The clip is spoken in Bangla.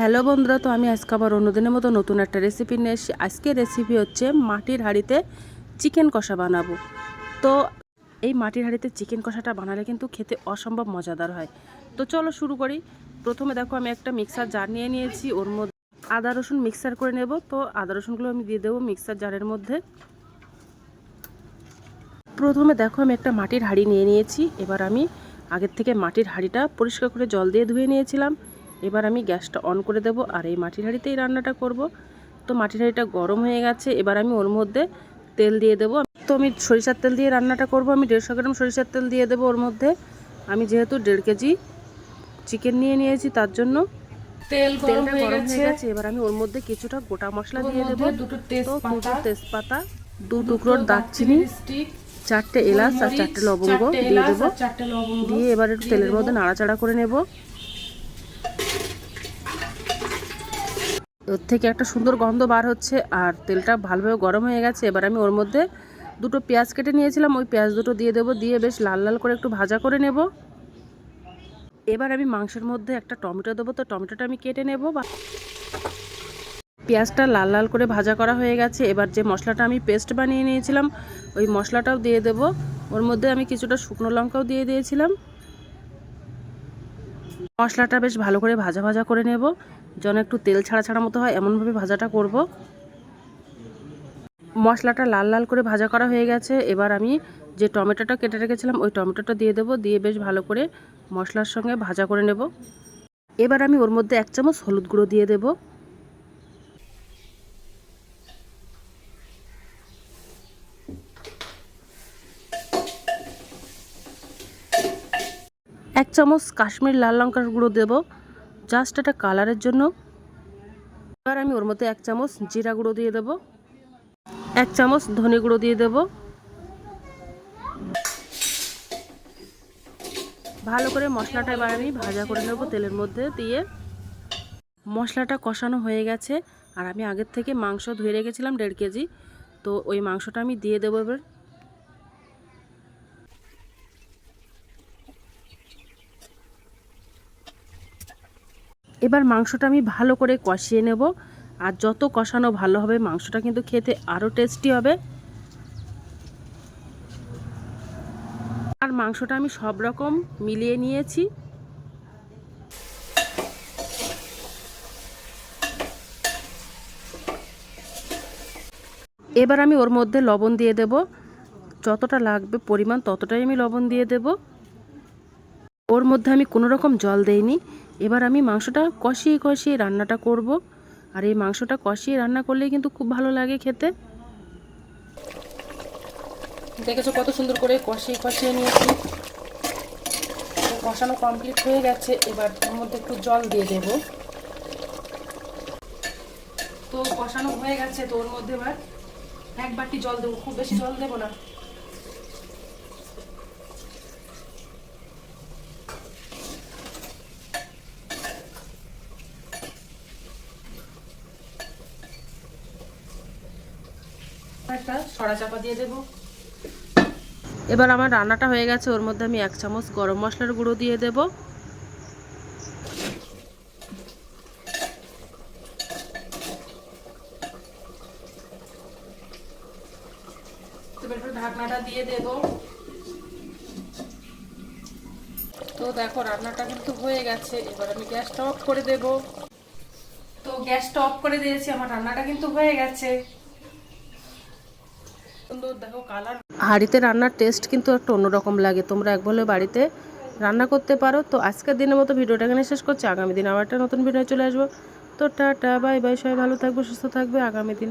হ্যালো বন্ধুরা, তো আমি আজকে আবার অন্যদিনের মতো নতুন একটা রেসিপি নিয়ে এসেছি। আজকে রেসিপি হচ্ছে মাটির হাঁড়িতে চিকেন কষা বানাবো। তো এই মাটির হাঁড়িতে চিকেন কষাটা বানালে কিন্তু খেতে অসম্ভব মজাদার হয়। তো চলো শুরু করি। প্রথমে দেখো, আমি একটা মিক্সার জার নিয়ে নিয়েছি, ওর মধ্যে আদা রসুন মিক্সার করে নেব। তো আদা রসুনগুলো আমি দিয়ে দেবো মিক্সার জারের মধ্যে। প্রথমে দেখো, আমি একটা মাটির হাঁড়ি নিয়ে নিয়েছি। এবার আমি আগের থেকে মাটির হাঁড়িটা পরিষ্কার করে জল দিয়ে ধুয়ে নিয়েছিলাম। এবার আমি গ্যাসটা অন করে দেব আর এই মাটির হাঁড়িতেই রান্নাটা করব। তো মাটির হাঁড়িটা গরম হয়ে গেছে এবার আমি ওর মধ্যে তেল দিয়ে দেবো। তো আমি সরিষার তেল দিয়ে রান্নাটা করব আমি দেড়শো গ্রাম সরিষার তেল দিয়ে দেবো ওর মধ্যে। আমি যেহেতু দেড় কেজি চিকেন নিয়ে নিয়েছি তার জন্য। তেল গরম হয়ে গেছে। এবার আমি ওর মধ্যে কিছুটা গোটা মশলা দিয়ে দেবো। দুটো দুটো তেজপাতা দু টুকরো দারচিনি চারটে এলাচ আর চারটে লবঙ্গ দিয়ে দেবো। চারটে লবঙ্গ দিয়ে এবার একটু তেলের মধ্যে নাড়াচাড়া করে নেব। ওর থেকে একটা সুন্দর গন্ধ বার হচ্ছে আর তেলটা ভালোভাবে গরম হয়ে গেছে। এবার আমি ওর মধ্যে দুটো পেঁয়াজ কেটে নিয়েছিলাম। ওই পেঁয়াজ দুটো দিয়ে দেবো। দিয়ে বেশ লাল লাল করে একটু ভাজা করে নেব। এবার আমি মাংসের মধ্যে একটা টমেটো দেবো। তো টমেটোটা আমি কেটে নেব। বা পেঁয়াজটা লাল লাল করে ভাজা করা হয়ে গেছে। এবার যে মশলাটা আমি পেস্ট বানিয়ে নিয়েছিলাম, ওই মশলাটাও দিয়ে দেব। ওর মধ্যে আমি কিছুটা শুকনো লঙ্কাও দিয়ে দিয়েছিলাম। মশলাটা বেশ ভালো করে ভাজা ভাজা করে নেব। যেন একটু তেল ছাড়া ছাড়া মতো হয়, এমনভাবে ভাজাটা করব। মশলাটা লাল লাল করে ভাজা করা হয়ে গেছে। এবার আমি যে টমেটোটা কেটে রেখেছিলাম, ওই টমেটোটা দিয়ে দেবো। দিয়ে বেশ ভালো করে মশলার সঙ্গে ভাজা করে নেব। এবার আমি ওর মধ্যে এক চামচ হলুদ গুঁড়ো দিয়ে দেবো। এক চামচ কাশ্মীর লাল লঙ্কার গুঁড়ো দেব জাস্ট এটা কালারের জন্য। এবার আমি ওর মধ্যে এক চামচ জিরা গুঁড়ো দিয়ে দেব, এক চামচ ধনে গুঁড়ো দিয়ে দেব। ভালো করে মশলাটা এবার আমি ভাজা করে নেব তেলের মধ্যে দিয়ে। মশলাটা কষানো হয়ে গেছে, আর আমি আগের থেকে মাংস ধুয়ে রেখেছিলাম দেড় কেজি, তো ওই মাংসটা আমি দিয়ে দেবো এবার। এবার মাংসটা আমি ভালো করে কষিয়ে নেব। আর যত কষানো ভালো হবে, মাংসটা কিন্তু খেতে আরও টেস্টি হবে। আর মাংসটা আমি সব রকম মিলিয়ে নিয়েছি। এবার আমি ওর মধ্যে লবণ দিয়ে দেব। যতটা লাগবে পরিমাণ ততটাই আমি লবণ দিয়ে দেবো। ওর মধ্যে আমি কোনো রকম জল দেইনি। এবার আমি মাংসটা কষিয়ে কষিয়ে রান্নাটা করব। আর এই মাংসটা কষিয়ে রান্না করলেই কিন্তু খুব ভালো লাগে খেতে। দেখেছ কত সুন্দর করে কষিয়ে কষিয়ে নিয়েছি। কষানো কমপ্লিট হয়ে গেছে, এবার ওর মধ্যে একটু জল দিয়ে দেব। তো কষানো হয়ে গেছে, তো ওর মধ্যে এবার এক বাটি জল দেবো, খুব বেশি জল দেবো না। একটা সরা চাপা দিয়ে দেব। এবার আমার রান্নাটা হয়ে গেছে ওর মধ্যে আমি এক চামচ গরম মশলার গুঁড়ো দিয়ে দেব। ঢাকনাটা দিয়ে দেব। তো দেখো রান্নাটা কিন্তু হয়ে গেছে এবার আমি গ্যাসটা অফ করে দেব। তো গ্যাসটা অফ করে দিয়েছি আমার রান্নাটা কিন্তু হয়ে গেছে। হাঁড়িতে রান্নার টেস্ট কিন্তু একটা অন্যরকম লাগে। তোমরা এক বলে বাড়িতে রান্না করতে পারো। তো আজকের দিনের মতো ভিডিওটা এখানে শেষ করছি। আগামী দিন আবার একটা নতুন ভিডিও চলে আসব। তো টাটা, বাই বাই, সবাই ভালো থাকবে, সুস্থ থাকবে। আগামী দিন।